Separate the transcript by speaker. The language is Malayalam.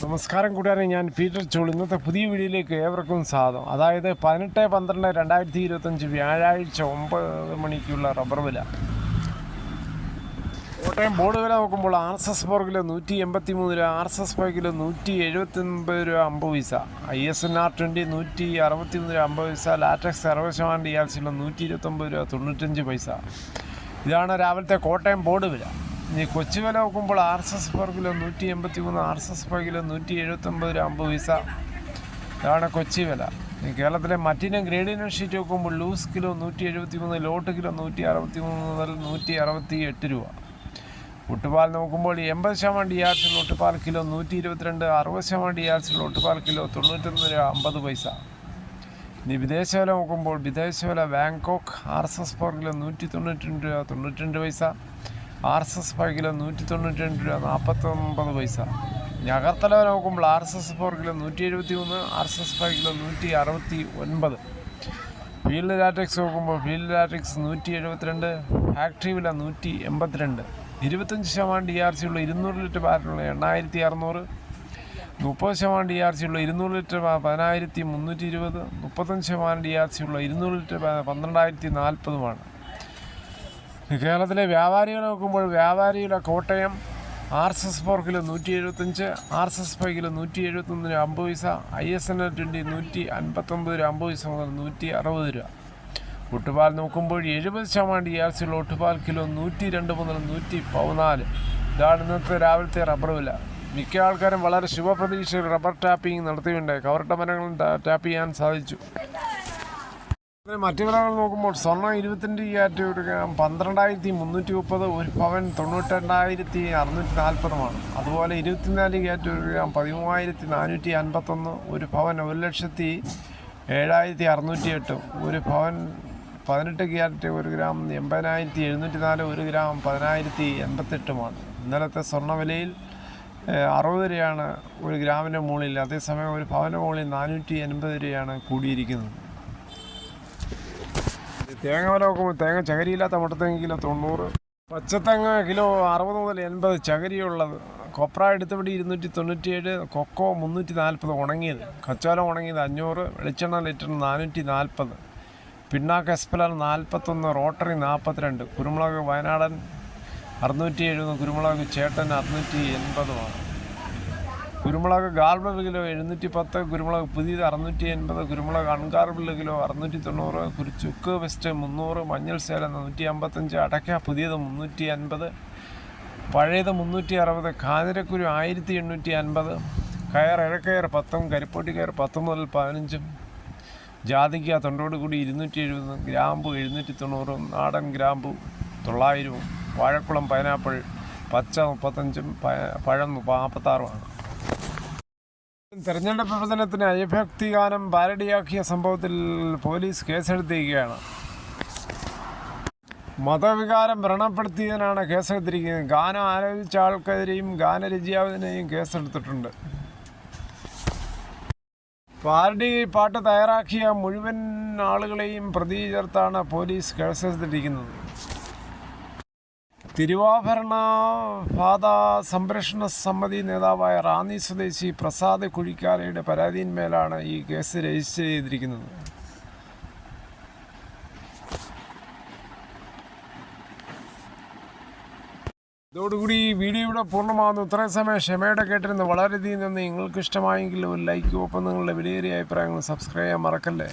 Speaker 1: നമസ്കാരം കൂട്ടുകാരെ ഞാൻ പീറ്റർ ചോൾ ഇന്നത്തെ പുതിയ വീഡിയോയിലേക്ക് ഏവർക്കും സ്വാഗതം. അതായത് പതിനെട്ട് പന്ത്രണ്ട് രണ്ടായിരത്തി ഇരുപത്തഞ്ച് വ്യാഴാഴ്ച ഒമ്പത് മണിക്കുള്ള റബ്ബർ വില. കോട്ടയം ബോർഡ് വില നോക്കുമ്പോൾ R S S four kilo നൂറ്റി എൺപത്തി മൂന്ന് രൂപ R S S five kilo നൂറ്റി എഴുപത്തി ഒൻപത് രൂപ അമ്പത് പൈസ. I S N R twenty നൂറ്റി അറുപത്തി മൂന്ന് രൂപ അമ്പത് പൈസ. ലാറ്റക്സ് അറുപത് ശതമാനം ഡി ആർ സിയിലെ നൂറ്റി ഇരുപത്തൊമ്പത് രൂപ തൊണ്ണൂറ്റഞ്ച് പൈസ. ഇതാണ് രാവിലത്തെ കോട്ടയം ബോർഡ് വില. ഇനി കൊച്ചി വില നോക്കുമ്പോൾ R S S four kilo നൂറ്റി എൺപത്തി മൂന്ന് R S S per kilo നൂറ്റി എഴുപത്തൊമ്പത് രൂപ അമ്പത് പൈസ ഇതാണ് കൊച്ചി വില. ഈ കേരളത്തിലെ മറ്റിനം ഗ്രേഡിനം ഷീറ്റ് നോക്കുമ്പോൾ ലൂസ് കിലോ നൂറ്റി എഴുപത്തി മൂന്ന് ലോട്ട് കിലോ നൂറ്റി അറുപത്തി മൂന്ന് മുതൽ നൂറ്റി അറുപത്തി എട്ട് രൂപ. ഒട്ടുപാൽ നോക്കുമ്പോൾ എൺപത് ശതമാനം ഡി ആർ സി ഒട്ടുപാൽ കിലോ നൂറ്റി ഇരുപത്തിരണ്ട് അറുപത് ശതമാനം ഡി ആർ സി ഒട്ടുപാൽ കിലോ തൊണ്ണൂറ്റൊന്ന് രൂപ അമ്പത് പൈസ. ഇനി വിദേശ വില നോക്കുമ്പോൾ വിദേശ വില Bangkok R S S four kilo നൂറ്റി തൊണ്ണൂറ്റി രണ്ട് രൂപ തൊണ്ണൂറ്റി രണ്ട് പൈസ. R S S five kilo നൂറ്റി തൊണ്ണൂറ്റി രണ്ട് രൂപ നാൽപ്പത്തൊമ്പത് പൈസ. ഇനി അകർത്തല വില നോക്കുമ്പോൾ R S S four kilo നൂറ്റി എഴുപത്തി മൂന്ന് R S S five kilo നൂറ്റി അറുപത്തി ഒൻപത് ഫീൽഡ് ലാറ്റക്സ് നോക്കുമ്പോൾ ഫീൽഡ് ലാറ്റക്സ് നൂറ്റി എഴുപത്തിരണ്ട് ഫാക്ടറി വില നൂറ്റി എൺപത്തിരണ്ട് ഇരുപത്തഞ്ച് ശതമാനം ഡി ആർ സി ഉള്ള ഇരുന്നൂറ് ലിറ്റർ ബാരലുള്ള എണ്ണായിരത്തി അറുന്നൂറ് മുപ്പത് ശതമാനം ഡി ആർ സി ഉള്ള ഇരുന്നൂറ് ലിറ്റർ പതിനായിരത്തി മുന്നൂറ്റി ഇരുപത് മുപ്പത്തഞ്ച് ശതമാനം ഡി ആർ സി ഉള്ള ഇരുന്നൂറ് ലിറ്റർ പന്ത്രണ്ടായിരത്തി നാൽപ്പതുമാണ് കേരളത്തിലെ വ്യാപാരികളെ നോക്കുമ്പോൾ വ്യാപാരിയുടെ Kottayam R S S four kilo നൂറ്റി എഴുപത്തഞ്ച് R S S five kilo നൂറ്റി എഴുപത്തൊന്നിന് അമ്പത് പൈസ I S N L twenty നൂറ്റി അൻപത്തൊമ്പത് രൂപ അമ്പത് പൈസ മുതൽ നൂറ്റി അറുപത് രൂപ. ഒട്ടുപാൽ നോക്കുമ്പോൾ എഴുപത് ശതമാനം ഡി ആർ സിയുള്ള ഒട്ടുപാൽ കിലോ നൂറ്റി രണ്ട് മുതൽ നൂറ്റി പതിനാല് ഇതാണ് ഇന്നത്തെ രാവിലത്തെ റബ്ബർ വില. മിക്ക ആൾക്കാരും വളരെ ശുഭപ്രതീക്ഷയിൽ റബ്ബർ ടാപ്പിംഗ് നടത്തിയുണ്ട് കവറിട്ട മരങ്ങളും ടാപ്പ് ചെയ്യാൻ സാധിച്ചു. മറ്റു വിലകൾ നോക്കുമ്പോൾ സ്വർണം ഇരുപത്തിരണ്ട് ക്യാരറ്റ് ഒരു ഗ്രാം പന്ത്രണ്ടായിരത്തി മുന്നൂറ്റി മുപ്പത് ഒരു പവൻ തൊണ്ണൂറ്റെണ്ണായിരത്തി അറുന്നൂറ്റി നാൽപ്പതുമാണ് അതുപോലെ ഇരുപത്തിനാല് ക്യാരറ്റ് ഒരു ഗ്രാം പതിമൂവായിരത്തി നാനൂറ്റി അൻപത്തൊന്ന് ഒരു പവൻ ഒരു ലക്ഷത്തി ഏഴായിരത്തി അറുന്നൂറ്റി എട്ട് ഒരു പവൻ പതിനെട്ട് ക്യാരറ്റ് ഒരു ഗ്രാം എൺപതിനായിരത്തി എഴുന്നൂറ്റി നാല് ഒരു ഗ്രാം പതിനായിരത്തി എൺപത്തെട്ടുമാണ്. ഇന്നലത്തെ സ്വർണവിലയിൽ അറുപത് രൂപയാണ് ഒരു ഗ്രാമിന്റെ മുകളിൽ. അതേസമയം ഒരു പവന്റെ മുകളിൽ നാനൂറ്റി എൺപത് രൂപയാണ് കൂടിയിരിക്കുന്നത്. തേങ്ങ വില നോക്കുമ്പോൾ തേങ്ങ ചകരിയില്ലാത്ത മുട്ടത്തേങ്ങ കിലോ തൊണ്ണൂറ്. പച്ചത്തേങ്ങ കിലോ അറുപത് മുതൽ എൺപത് ചകരിയുള്ളത്. കൊപ്ര എടുത്തപടി ഇരുന്നൂറ്റി തൊണ്ണൂറ്റിയേഴ് കൊക്കോ മുന്നൂറ്റി നാൽപ്പത് ഉണങ്ങിയത്. കച്ചോലം ഉണങ്ങിയത് അഞ്ഞൂറ് വെളിച്ചെണ്ണ ലിറ്ററിന് നാനൂറ്റി നാൽപ്പത് പിണ്ണാക്ക് എസ്പലർ നാൽപ്പത്തൊന്ന് റോട്ടറി നാൽപ്പത്തിരണ്ട് കുരുമുളക് വയനാടൻ അറുന്നൂറ്റി എഴുപത് കുരുമുളക് ചേട്ടൻ അറുന്നൂറ്റി എൺപതുമാണ് കുരുമുളക് ഗാർബിൾ കിലോ എഴുന്നൂറ്റി പത്ത് കുരുമുളക് പുതിയത് അറുന്നൂറ്റി എൺപത് കുരുമുളക് അൺഗാർബിൾ കിലോ അറുന്നൂറ്റി തൊണ്ണൂറ് കുരിച്ചുക്ക് ചുക്ക് വെസ്റ്റ് മുന്നൂറ് മഞ്ഞൾ സേലം നൂറ്റി അമ്പത്തഞ്ച് അടയ്ക്ക പുതിയത് മുന്നൂറ്റി അൻപത് പഴയത് മുന്നൂറ്റി അറുപത് കാതിരക്കുരു ആയിരത്തി എണ്ണൂറ്റി അൻപത് കയർ ഇഴക്കയർ പത്തും കരിപ്പൊട്ടി കയർ പത്ത് മുതൽ പതിനഞ്ചും ജാതിക്ക തൊണ്ടോട് കൂടി ഇരുന്നൂറ്റി എഴുപതും ഗ്രാമ്പു എഴുന്നൂറ്റി തൊണ്ണൂറും നാടൻ ഗ്രാമ്പു തൊള്ളായിരവും വാഴക്കുളം പൈനാപ്പിൾ പച്ച മുപ്പത്തഞ്ചും പഴം നാൽപ്പത്താറുമാണ് തെരഞ്ഞെടുപ്പ് പ്രവർത്തനത്തിന് അയഭക്തി ഗാനം പാരഡിയാക്കിയ സംഭവത്തിൽ പോലീസ് കേസെടുത്തിരിക്കുകയാണ്. മതവികാരം വ്രണപ്പെടുത്തിയതിനാണ് കേസെടുത്തിരിക്കുന്നത്. ഗാനം ആലോചിച്ച ആൾക്കെതിരെയും ഗാനരചിയാവതിനെയും കേസെടുത്തിട്ടുണ്ട്. പാരഡി പാട്ട് തയ്യാറാക്കിയ മുഴുവൻ ആളുകളെയും പ്രതി ചേർത്താണ് പോലീസ് കേസെടുത്തിരിക്കുന്നത്. തിരുവാഭരണ പാത സംരക്ഷണ സമിതി നേതാവായ റാന്നി സ്വദേശി പ്രസാദ് കുഴിക്കാലയുടെ പരാതിയിന്മേലാണ് ഈ കേസ് രജിസ്റ്റർ ചെയ്തിരിക്കുന്നത്. ഇതോടുകൂടി ഈ വീഡിയോ ഇവിടെ പൂർണമാകുന്നു. ഇത്രയും സമയം ക്ഷമയുടെ കേട്ടിരുന്നു വളരെയധികം നന്ദി. നിങ്ങൾക്ക് ഇഷ്ടമായെങ്കിൽ ഒരു ലൈക്കും ഒപ്പം നിങ്ങളുടെ വിലയേറിയ അഭിപ്രായങ്ങൾ സബ്സ്ക്രൈബ് ചെയ്യാൻ മറക്കല്ലേ?